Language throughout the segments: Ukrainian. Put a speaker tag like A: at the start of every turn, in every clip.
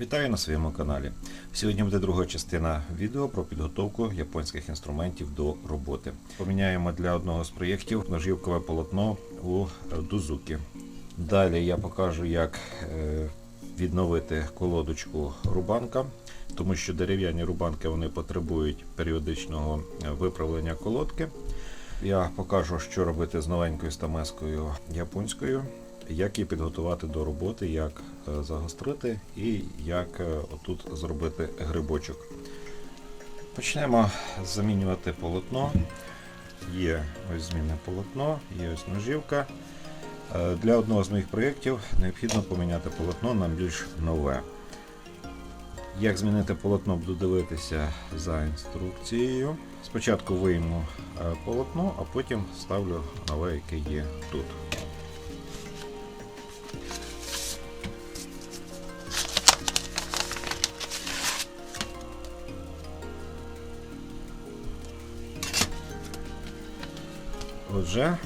A: Вітаю на своєму каналі. Сьогодні буде друга частина відео про підготовку японських інструментів до роботи. Поміняємо для одного з проєктів ножівкове полотно у Дузуки. Далі я покажу, як е, відновити колодочку рубанка, тому що дерев'яні рубанки вони потребують періодичного е, виправлення колодки. Я покажу, що робити з новенькою стамескою японською, як її підготувати до роботи, як е, загострити і як е, отут зробити грибочок. Почнемо замінювати полотно. Є ось змінне полотно, є ось ножівка. Е, Для одного з моїх проєктів необхідно поміняти полотно на більш нове. Як змінити полотно, буду дивитися за інструкцією. Спочатку вийму полотно, а потім ставлю нове, яке є тут. Отже,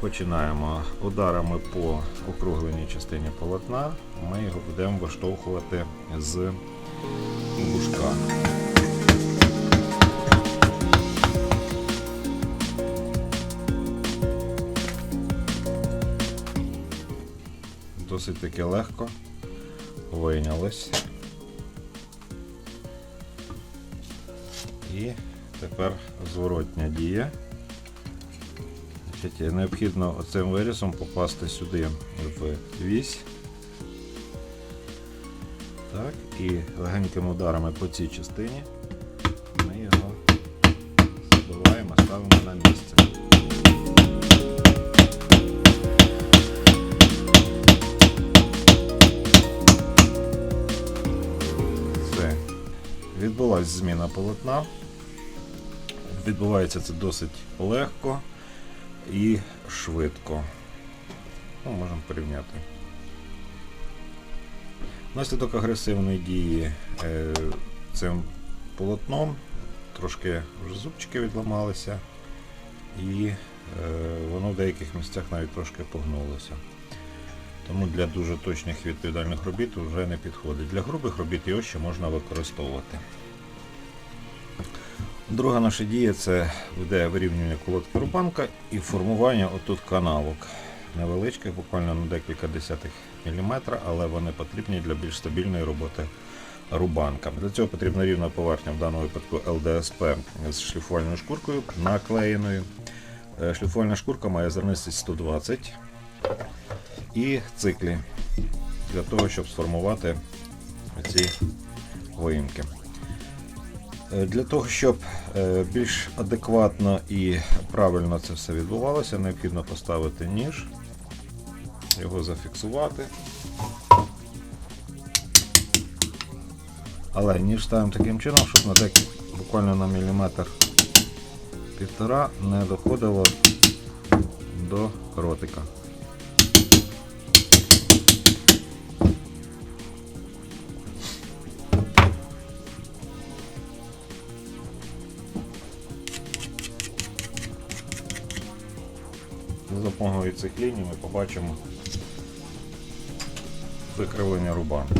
A: починаємо ударами по округленій частині полотна. Ми його будемо виштовхувати з лужка. Досить таки легко вийнялось. І тепер зворотня дія. Значить, необхідно оцим вирізом попасти сюди в вісь. Так, і легенькими ударами по цій частині ми його забиваємо, ставимо на місце. Відбулася зміна полотна. Відбувається це досить легко і швидко. Ну, можемо порівняти. Внаслідок агресивної дії е, цим полотном трошки вже зубчики відламалися, і е, воно в деяких місцях навіть трошки погнулося. Тому для дуже точних відповідальних робіт вже не підходить. Для грубих робіт його ще можна використовувати. Друга наша дія це буде вирівнювання колодки рубанка і формування отут канавок. Невеличких, буквально на декілька десятих міліметра, але вони потрібні для більш стабільної роботи рубанка. Для цього потрібна рівна поверхня, в даному випадку ЛДСП з шліфувальною шкуркою наклеєною. Е, Шліфувальна шкурка має зернистість 120 і циклі для того, щоб сформувати ці виїмки. Е, Для того, щоб е, більш адекватно і правильно це все відбувалося, необхідно поставити ніж, його зафіксувати. Але ніж ставимо таким чином, щоб на декілька, буквально на міліметр півтора не доходило до ротика. Допомогою цих ліній ми побачимо викривлення рубанка.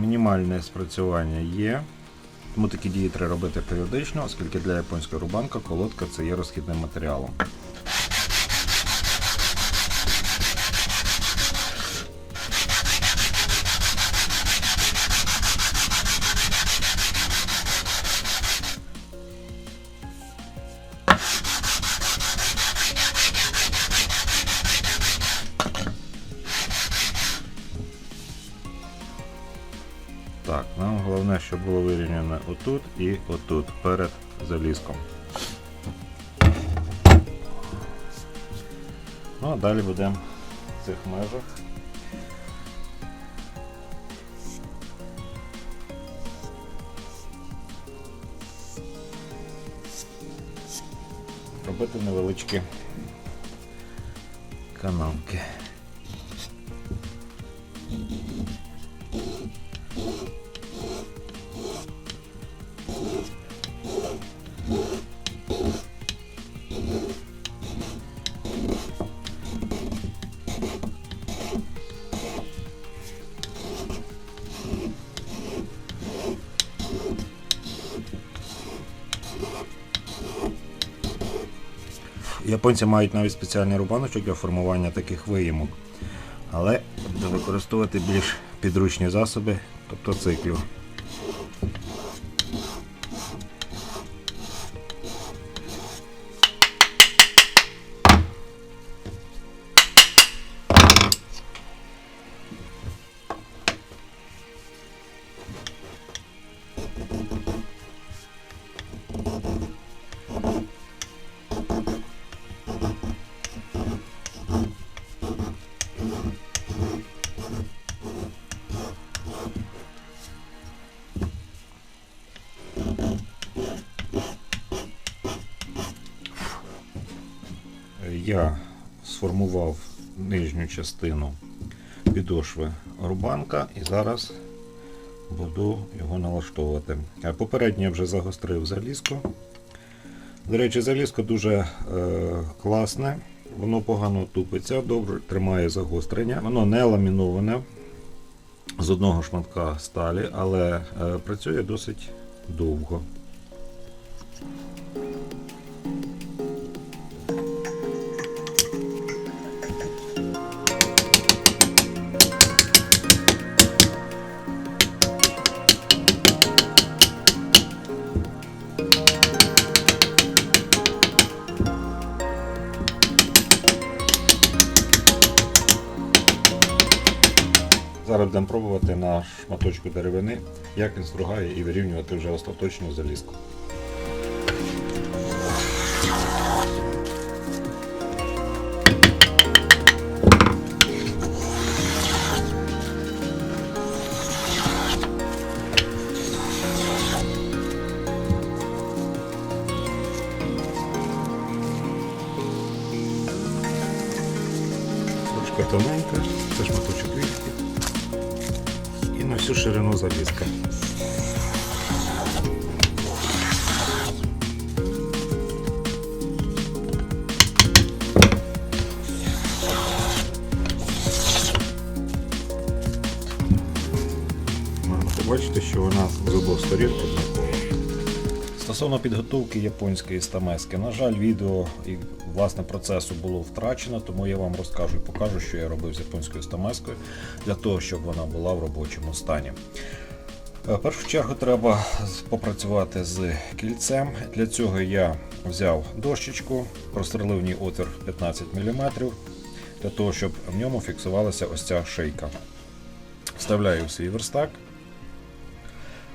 A: Мінімальне спрацювання є. Тому такі дії треба робити періодично, оскільки для японської рубанка колодка це є розхідним матеріалом. Так, нам головне, щоб було вирівняно отут і отут, перед залізком. Ну а далі будемо в цих межах. Робити невеличкі канавки. Японці мають навіть спеціальний рубаночок для формування таких виїмок. Але використовувати більш підручні засоби, тобто циклю. Сформував нижню частину підошви рубанка і зараз буду його налаштовувати. Попередньо я вже загострив залізку. До речі, залізко дуже е, класне, воно погано тупиться, добре тримає загострення. Воно не ламіноване з одного шматка сталі, але е, працює досить довго. Будемо пробувати на шматочку деревини, як він стругає і вирівнювати вже остаточну залізку. Всю ширину залізка. Можна побачити, що вона з обох сторін. Стосовно підготовки японської стамески, на жаль, відео і власне процесу було втрачено, тому я вам розкажу і покажу, що я робив з японською стамескою для того, щоб вона була в робочому стані. Е, В першу чергу треба попрацювати з кільцем. Для цього я взяв дощечку, прострелив ній отвір 15 мм, для того, щоб в ньому фіксувалася ось ця шийка. Вставляю в свій верстак,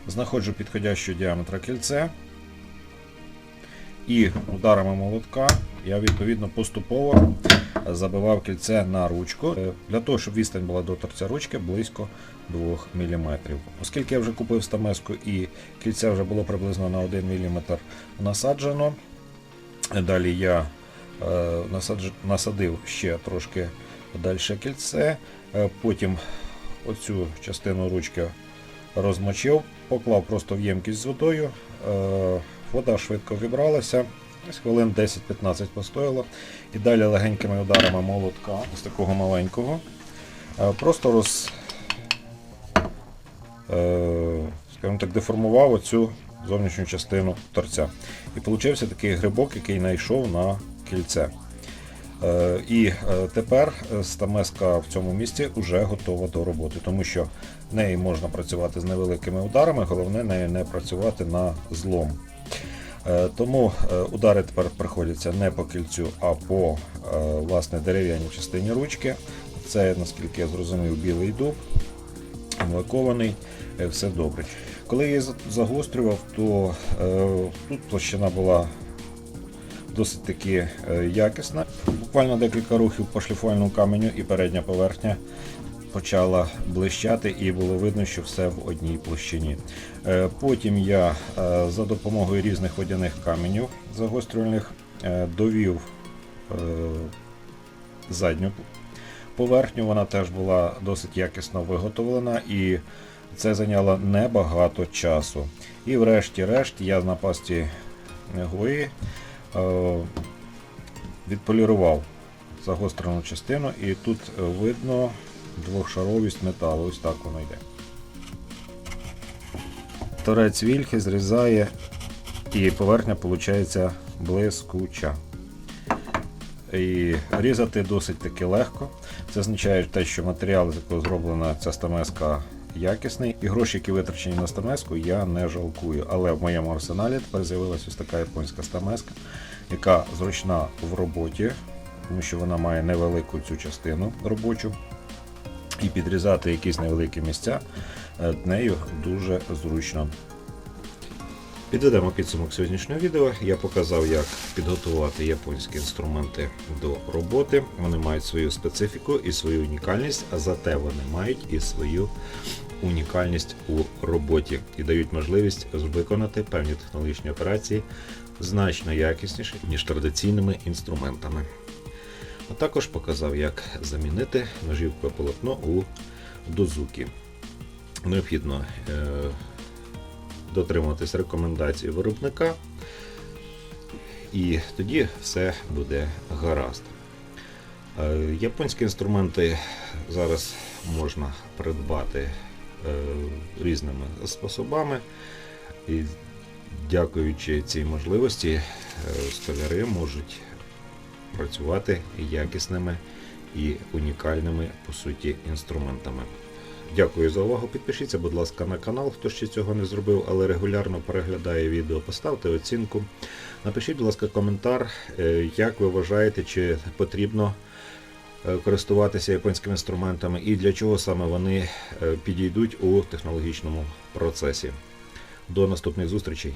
A: знаходжу підходящого діаметра кільце. І ударами молотка я відповідно поступово забивав кільце на ручку е, для того, щоб відстань була до торця ручки близько 2 мм. Оскільки я вже купив стамеску і кільце вже було приблизно на 1 мм насаджено, далі я е, насадив ще трошки далі кільце, е, потім оцю частину ручки розмочив, поклав просто в ємкість з водою. Вода швидко вібралася, ось хвилин 10-15 постояло. І далі легенькими ударами молотка з такого маленького. е, Просто роз, е, скажімо так, деформував оцю зовнішню частину торця. І получився такий грибок, який знайшов на кільце. Е, І тепер стамеска в цьому місці вже готова до роботи, тому що нею можна працювати з невеликими ударами, головне нею не працювати на злом. Е, Тому е, удари тепер приходяться не по кільцю, а по е, власне дерев'яній частині ручки. Це, наскільки я зрозумів, білий дуб, лакований, все добре. Коли я загострював, то тут площина була досить таки якісна. Буквально декілька рухів по шліфувальному каменю і передня поверхня почала блищати, і було видно, що все в одній площині. Е, Потім я е, за допомогою різних водяних каменів загострювальних е, довів задню поверхню вона теж була досить якісно виготовлена і це зайняло небагато часу. І врешті-решт я на пасті гої відполірував загострену частину, і тут видно двохшаровість металу. Ось так воно йде. Торець вільхи зрізає, і поверхня виходить блискуча. І різати досить таки легко. Це означає те, що матеріал, з якого зроблена ця стамеска, якісний. І гроші, які витрачені на стамеску, я не жалкую. Але в моєму арсеналі тепер з'явилася ось така японська стамеска, яка зручна в роботі, тому що вона має невелику цю частину робочу. І підрізати якісь невеликі місця е, нею дуже зручно. Підведемо підсумок сьогоднішнього відео. Я показав, як підготувати японські інструменти до роботи. Вони мають свою специфіку і свою унікальність, а зате вони мають і свою унікальність у роботі і дають можливість виконати певні технологічні операції значно якісніше, ніж традиційними інструментами. А також показав, як замінити ножівкове полотно у дозуки. Необхідно е, дотримуватись рекомендацій виробника, і тоді все буде гаразд. Е, Японські інструменти зараз можна придбати е, різними способами. І дякуючи цій можливості, столяри можуть працювати якісними і унікальними по суті інструментами. Дякую за увагу. Підпишіться, будь ласка, на канал, хто ще цього не зробив, але регулярно переглядає відео. Поставте оцінку. Напишіть, будь ласка, коментар, е, як ви вважаєте, чи потрібно е, користуватися японськими інструментами і для чого саме вони е, підійдуть у технологічному процесі. До наступних зустрічей!